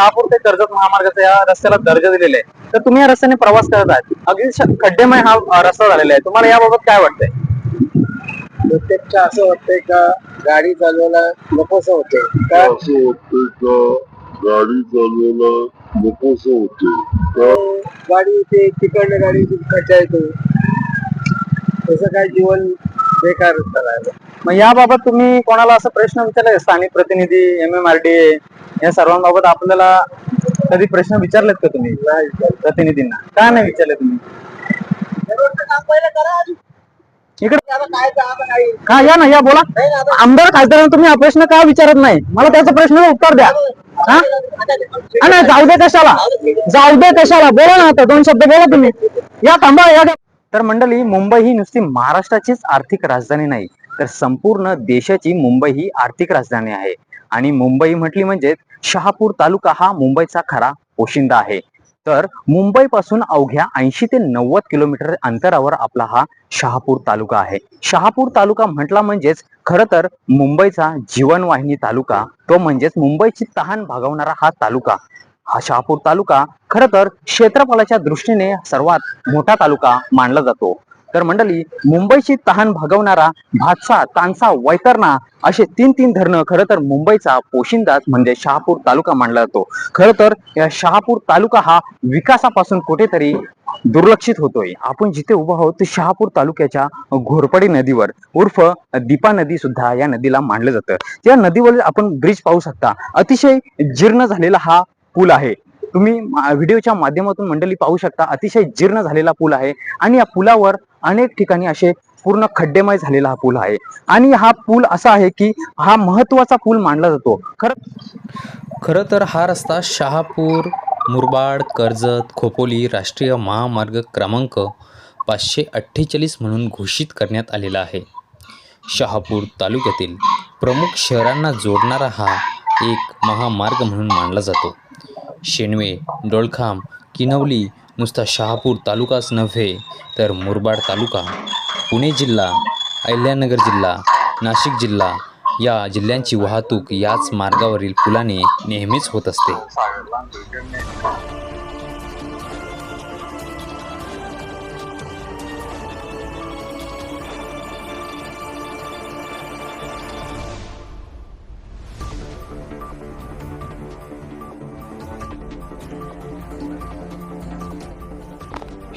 शहापूर ते कर्जत महामार्गाचा या रस्त्याला दर्जा दिलेला आहे. तर तुम्ही या रस्त्याने प्रवास करत आहात. अगदी खड्डेमय हा रस्ता झालेला आहे. तुम्हाला याबाबत काय वाटतंय? प्रत्यक्ष असं वाटतंय का गाडी चालवायला नकोसं होते का? असं होते का गाडी चालवायला नकोस होते का? गाडी ते तिकडनं गाडी खड्डा येतो. तसं काय जीवन बेकार झालं मग याबाबत तुम्ही कोणाला असा प्रश्न विचारलाय? का? स्थानिक प्रतिनिधी एम एम आर डी या सर्वांबाबत आपल्याला कधी प्रश्न विचारलेत का तुम्ही? प्रतिनिधींना? काय नाही विचारले तुम्ही? इकडे का या ना या बोला. आमदार खासदारांना तुम्ही हा प्रश्न का विचारत नाही? मला त्याचा प्रश्न उत्तर द्या. हा, नाही जाऊ दे कशाला. जाऊ दे कशाला. बोला ना आता दोन शब्द बोला तुम्ही. या थांबा या. तर मंडळी मुंबई ही नुसती महाराष्ट्राचीच आर्थिक राजधानी नाही तर संपूर्ण देशाची मुंबई ही आर्थिक राजधानी आहे. आणि मुंबई म्हटली म्हणजे शहापूर तालुका हा मुंबईचा खरा पोशिंदा आहे. तर मुंबईपासून अवघ्या ऐंशी ते नव्वद किलोमीटर अंतरावर आपला हा शहापूर तालुका आहे. शहापूर तालुका म्हटला म्हणजेच खर तर मुंबईचा जीवनवाहिनी तालुका. तो म्हणजेच मुंबईची तहान भागवणारा हा तालुका. हा शहापूर तालुका खर तर क्षेत्रफळाच्या दृष्टीने सर्वात मोठा तालुका मानला जातो. तर मंडळी मुंबईची तहान भागवणारा भातसा तानसा वैतरणा असे तीन तीन धरणं खरं तर मुंबईचा पोशिंदाच म्हणजे शहापूर तालुका मानला जातो. खरं तर या शहापूर तालुका हा विकासापासून कुठेतरी दुर्लक्षित होतोय. आपण जिथे उभा आहोत ते शहापूर तालुक्याच्या घोरपडी नदीवर उर्फ दीपा नदी सुद्धा या नदीला मानलं जातं. त्या नदीवर आपण ब्रिज पाहू शकता. अतिशय जीर्ण झालेला हा पूल आहे. तुम्ही व्हिडिओच्या माध्यमातून मंडळी पाहू शकता. अतिशय जीर्ण झालेला पूल आहे आणि या पुलावर अनेक ठिकाणी असे पूर्ण खड्डेमय झालेला हा पूल आहे. आणि हा पूल असा आहे की हा महत्त्वाचा पूल मानला जातो. खरं खरं तर हा रस्ता शहापूर मुरबाड कर्जत खोपोली राष्ट्रीय महामार्ग क्रमांक पाचशे अठ्ठेचाळीस म्हणून घोषित करण्यात आलेला आहे. शहापूर तालुक्यातील प्रमुख शहरांना जोडणारा हा एक महामार्ग म्हणून मानला जातो. शेणवे डोळखाम किनवली नुसता शहापूर तालुकाच नव्हे तर मुरबाड तालुका. पुणे जिल्हा अहिल्यानगर जिल्हा नाशिक जिल्हा या जिल्ह्यांची वाहतूक याच मार्गावरील पुलाने नेहमीच होत असते.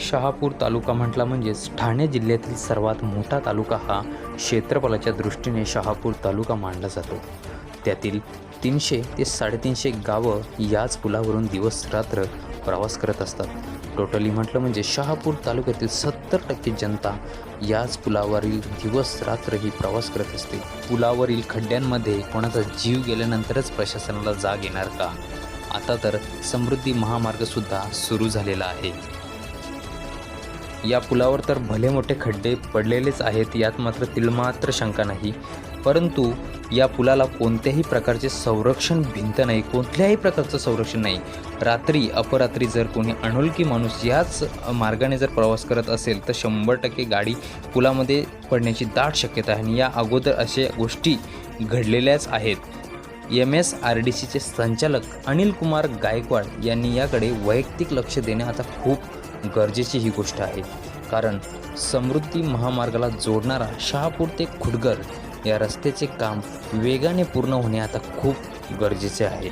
शहापूर तालुका म्हटला म्हणजेच ठाणे जिल्ह्यातील सर्वात मोठा तालुका हा क्षेत्रफळाच्या दृष्टीने शहापूर तालुका मानला जातो. त्यातील तीनशे ते साडेतीनशे गावं याच पुलावरून दिवस रात्र प्रवास करत असतात. टोटली म्हटलं म्हणजे शहापूर तालुक्यातील सत्तर टक्के जनता याच पुलावरील दिवस रात्र ही प्रवास करत असते. पुलावरील खड्ड्यांमध्ये कोणाचा जीव गेल्यानंतरच प्रशासनाला जाग येणार का? आता तर समृद्धी महामार्गसुद्धा सुरू झालेला आहे. या पुलावर तर भले मोठे खड्डे पडलेलेच आहेत यात मात्र तिलमात्र शंका नाही. परंतु या पुलाला कोणत्याही प्रकारचे संरक्षण भिंत नाही कोणत्याही प्रकारचं संरक्षण नाही. रात्री अपरात्री जर कोणी अनोळखी माणूस याच मार्गाने जर प्रवास करत असेल तर शंभर टक्के गाडी पुलामध्ये पडण्याची दाट शक्यता आहे. आणि या अगोदर अशा गोष्टी घडलेल्याच आहेत. एम एस आर डी सीचे संचालक अनिल कुमार गायकवाड यांनी याकडे वैयक्तिक लक्ष देणे आता खूप गरजेची ही गोष्ट आहे. कारण समृद्धी महामार्गाला जोडणारा शहापूर ते खुडगर या रस्त्याचे काम वेगाने पूर्ण होणे आता खूप गरजेचे आहे.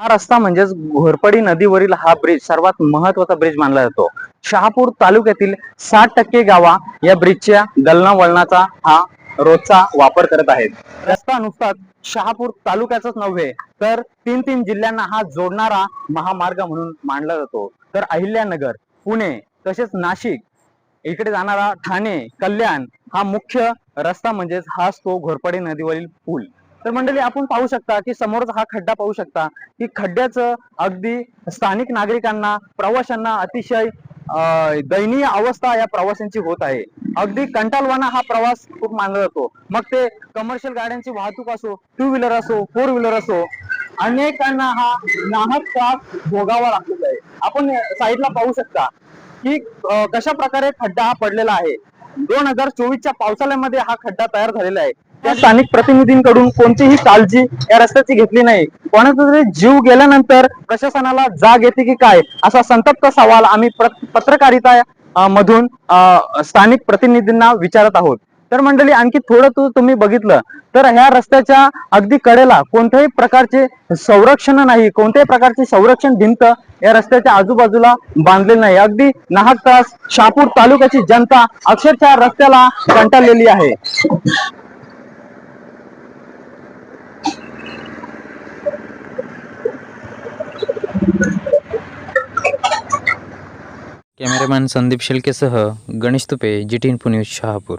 हा रस्ता म्हणजेच घोरपडी नदीवरील हा ब्रिज सर्वात महत्त्वाचा ब्रिज मानला जातो. शहापूर तालुक्यातील साठ टक्के गावा या ब्रिजच्या दळणवळणाचा हा रोजचा वापर करत आहेत. रस्ता नुसताच शहापूर तालुक्याचाच नव्हे तर तीन तीन जिल्ह्यांना हा जोडणारा महामार्ग म्हणून मानला जातो. तर अहिल्यानगर पुणे तसेच नाशिक इकडे जाणारा ठाणे कल्याण हा मुख्य रस्ता म्हणजेच हाच तो घोरपडी नदीवरील पूल. तर मंडळी आपण पाहू शकता की समोरचा हा खड्डा पाहू शकता की खड्ड्याचं अगदी स्थानिक नागरिकांना प्रवाशांना अतिशय दयनीय अवस्था या प्रवाशांची होत आहे. अगदी कंटालवाना हा प्रवास खूप मानला जातो. मग ते कमर्शियल गाड्यांची वाहतूक असो टू व्हीलर असो फोर व्हीलर असो अनेकांना हा नाहक त्रास भोगावा लागलेला आहे. आपण साईडला पाहू शकता की कशा प्रकारे खड्डा हा पडलेला आहे. दोन हजार चोवीसच्या पावसाळ्यामध्ये हा खड्डा तयार झालेला आहे. त्या स्थानिक प्रतिनिधींकडून कोणतीही काळजी या रस्त्याची घेतली नाही. कोणाचा तरी जीव गेल्यानंतर प्रशासनाला जाग येते की काय? असा संतप्त सवाल आम्ही पत्रकारिता मधून स्थानिक प्रतिनिधींना विचारत आहोत. तर मंडळी आणखी थोडं तू तुम्ही बघितलं. तर ह्या रस्त्याच्या अगदी कडेला कोणत्याही प्रकारचे संरक्षण नाही कोणत्याही प्रकारची संरक्षण भिंत या रस्त्याच्या आजूबाजूला बांधलेली नाही. अगदी नाहक तास शापूर तालुक्याची जनता अक्षरशः रस्त्याला कंटाळलेली आहे. Cameraman Sandeep शेळकेसह Ganesh Tupe G T info news Shahapur.